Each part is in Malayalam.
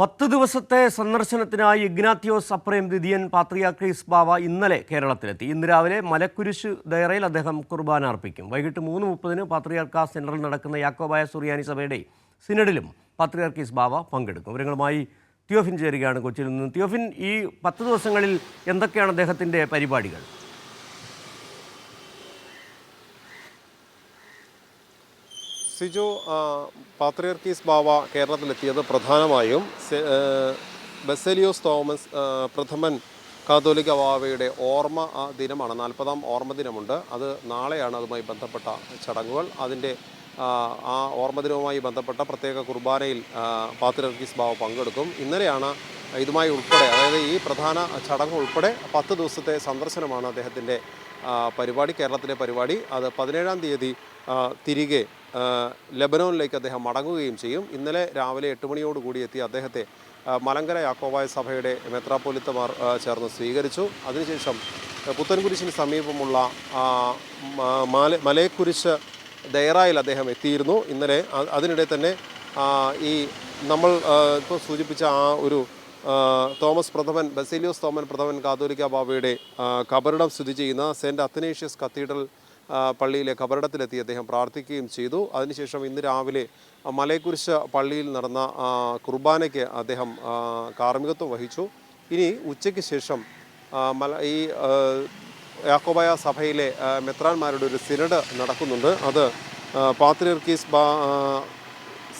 പത്ത് ദിവസത്തെ സന്ദർശനത്തിനായി ഇഗ്നാത്തിയോസ് അപ്രേം ദ്വിതീയൻ പാത്രിയാക്രീസ് ബാവ ഇന്നലെ കേരളത്തിലെത്തി. ഇന്ന് രാവിലെ മലക്കുരിശ് ദയറയിൽ അദ്ദേഹം കുർബാന അർപ്പിക്കും. വൈകിട്ട് മൂന്ന് മുപ്പതിന് പാത്രിയാർക്ക സെൻട്രൽ നടക്കുന്ന യാക്കോബായ സുറിയാനി സഭയുടെ സിനഡിലും പാത്രിയാർക്കീസ് ബാവ പങ്കെടുക്കും. വിവരങ്ങളുമായി തിയോഫിൻ ചേരുകയാണ് കൊച്ചിയിൽ നിന്ന്. തിയോഫിൻ ഈ പത്ത് ദിവസങ്ങളിൽ എന്തൊക്കെയാണ് അദ്ദേഹത്തിന്റെ പരിപാടികൾ? സിജു പാത്രിയർക്കീസ് ബാവ കേരളത്തിലെത്തിയത് പ്രധാനമായും ബസേലിയോസ് തോമസ് പ്രഥമൻ കാതോലിക ബാവയുടെ ഓർമ്മ ദിനമാണ്. നാൽപ്പതാം ഓർമ്മ ദിനമുണ്ട്. അത് നാളെയാണ് അതുമായി ബന്ധപ്പെട്ട ചടങ്ങുകൾ. അതിന്റെ ആ, ഓർമ്മ ദിനവുമായി ബന്ധപ്പെട്ട പ്രത്യേക കുർബാനയിൽ പാത്രിയർക്കീസ് ബാവ പങ്കെടുക്കും. ഇന്നലെയാണ് ഇതുമായി ഉൾപ്പെടെ അതായത് ഈ പ്രധാന ചടങ്ങ് ഉൾപ്പെടെ പത്ത് ദിവസത്തെ സന്ദർശനമാണ് അദ്ദേഹത്തിന്റെ പരിപാടി കേരളത്തിലെ പരിപാടി. അത് പതിനേഴാം തീയതി തിരികെ ലബനോനിലേക്ക് അദ്ദേഹം മടങ്ങുകയും ചെയ്യും. ഇന്നലെ രാവിലെ എട്ട് മണിയോടുകൂടി എത്തിയ അദ്ദേഹത്തെ മലങ്കര യാക്കോബായ സഭയുടെ മെത്രാപ്പോലിത്തമാർ ചേർന്ന് സ്വീകരിച്ചു. അതിനുശേഷം പുത്തൻകുരിശിന് സമീപമുള്ള മല മലയക്കുരിശ് ദയറായിൽ അദ്ദേഹം എത്തിയിരുന്നു. ഇന്നലെ അതിനിടെ തന്നെ ഈ നമ്മൾ ഇപ്പോൾ സൂചിപ്പിച്ച ആ ഒരു തോമസ് പ്രഥമൻ ബസേലിയോസ് തോമൻ പ്രഥമൻ കാതോലിക്ക ബാബയുടെ കബറിടം സ്ഥിതി ചെയ്യുന്ന സെന്റ് അത്തനേഷ്യസ് കത്തീഡ്രൽ പള്ളിയിലെ കബറിടത്തിലെത്തി അദ്ദേഹം പ്രാർത്ഥിക്കുകയും ചെയ്തു. അതിനുശേഷം ഇന്ന് രാവിലെ മലയക്കുരിശ് പള്ളിയിൽ നടന്ന കുർബാനയ്ക്ക് അദ്ദേഹം കാർമ്മികത്വം വഹിച്ചു. ഇനി ഉച്ചയ്ക്ക് ശേഷം മല ഈ യാക്കോബായ സഭയിലെ മെത്രാന്മാരുടെ ഒരു സിനഡ് നടക്കുന്നുണ്ട്. അത് പാത്രിയർക്കീസ് ബാ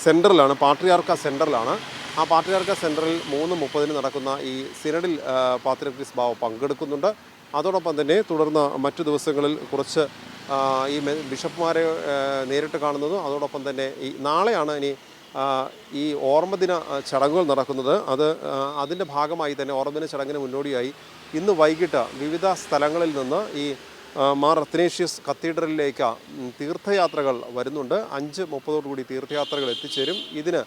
സെന്ററിലാണ് പാട്രിയാർക്ക സെന്ററിലാണ് ആ പാർട്ടിക്കാർക്ക് സെന്ററിൽ മൂന്ന് മുപ്പതിന് നടക്കുന്ന ഈ സിനഡിൽ ആ, ബാവ് പങ്കെടുക്കുന്നുണ്ട്. അതോടൊപ്പം തന്നെ തുടർന്ന് മറ്റു ദിവസങ്ങളിൽ കുറച്ച് ഈ ബിഷപ്പുമാരെ നേരിട്ട് കാണുന്നതും അതോടൊപ്പം തന്നെ ഈ നാളെയാണ് ഇനി ഈ ഓർമ്മദിന ചടങ്ങുകൾ നടക്കുന്നത്. അത് അതിന്റെ ഭാഗമായി തന്നെ ഓർമ്മദിന ചടങ്ങിന് മുന്നോടിയായി ഇന്ന് വൈകിട്ട് വിവിധ സ്ഥലങ്ങളിൽ നിന്ന് ഈ മാർ റത്നേഷ്യസ് കത്തീഡ്രലിലേക്ക് തീർത്ഥയാത്രകൾ വരുന്നുണ്ട്. അഞ്ച് മുപ്പതോടുകൂടി തീർത്ഥയാത്രകൾ എത്തിച്ചേരും. ഇതിന്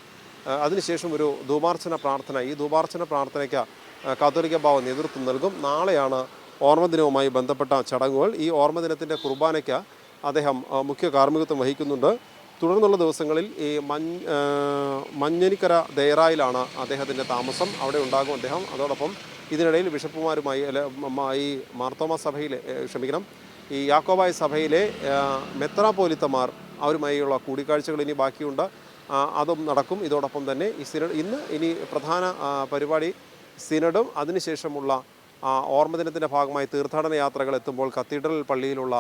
അതിനുശേഷം ഒരു ധൂപാർച്ചന പ്രാർത്ഥന. ഈ ധൂപാർച്ചന പ്രാർത്ഥനയ്ക്ക് കാത്തോലിക്ക ബാവ നേതൃത്വം നൽകും. നാളെയാണ് ഓർമ്മദിനവുമായി ബന്ധപ്പെട്ട ചടങ്ങുകൾ. ഈ ഓർമ്മദിനത്തിന്റെ കുർബാനയ്ക്ക് അദ്ദേഹം മുഖ്യ കാർമ്മികത്വം വഹിക്കുന്നുണ്ട്. തുടർന്നുള്ള ദിവസങ്ങളിൽ ഈ മഞ്ഞ് മഞ്ഞനിക്കര ദയറായിലാണ് അദ്ദേഹത്തിന്റെ താമസം. അവിടെ ഉണ്ടാകും അദ്ദേഹം. അതോടൊപ്പം ഇതിനിടയിൽ ബിഷപ്പുമാരുമായി ഈ മാർത്തോമ സഭയിലെ ക്ഷമിക്കണം ഈ യാക്കോബായ സഭയിലെ മെത്രാപോലിത്തമാർ അവരുമായുള്ള കൂടിക്കാഴ്ചകൾ ഇനി ബാക്കിയുണ്ട്. അതും നടക്കും. ഇതോടൊപ്പം തന്നെ ഈ സിനഡ് ഇന്ന് ഇനി പ്രധാന പരിപാടി സിനഡും അതിനുശേഷമുള്ള ഓർമ്മദിനത്തിന്റെ ഭാഗമായി തീർത്ഥാടന യാത്രകൾ എത്തുമ്പോൾ കത്തീഡ്രൽ പള്ളിയിലുള്ള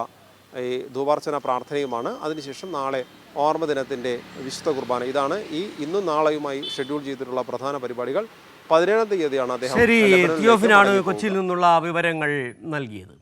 ഈ ധൂപാർച്ചന പ്രാർത്ഥനയുമാണ്. അതിനുശേഷം നാളെ ഓർമ്മദിനത്തിന്റെ വിശുദ്ധ കുർബാന. ഇതാണ് ഈ ഇന്നും നാളെയുമായി ഷെഡ്യൂൾ ചെയ്തിട്ടുള്ള പ്രധാന പരിപാടികൾ. പതിനേഴാം തീയതിയാണ് അദ്ദേഹം ശരി തിയോഫിനാണ് കൊച്ചിയിൽ നിന്നുള്ള വിവരങ്ങൾ നൽകിയത്.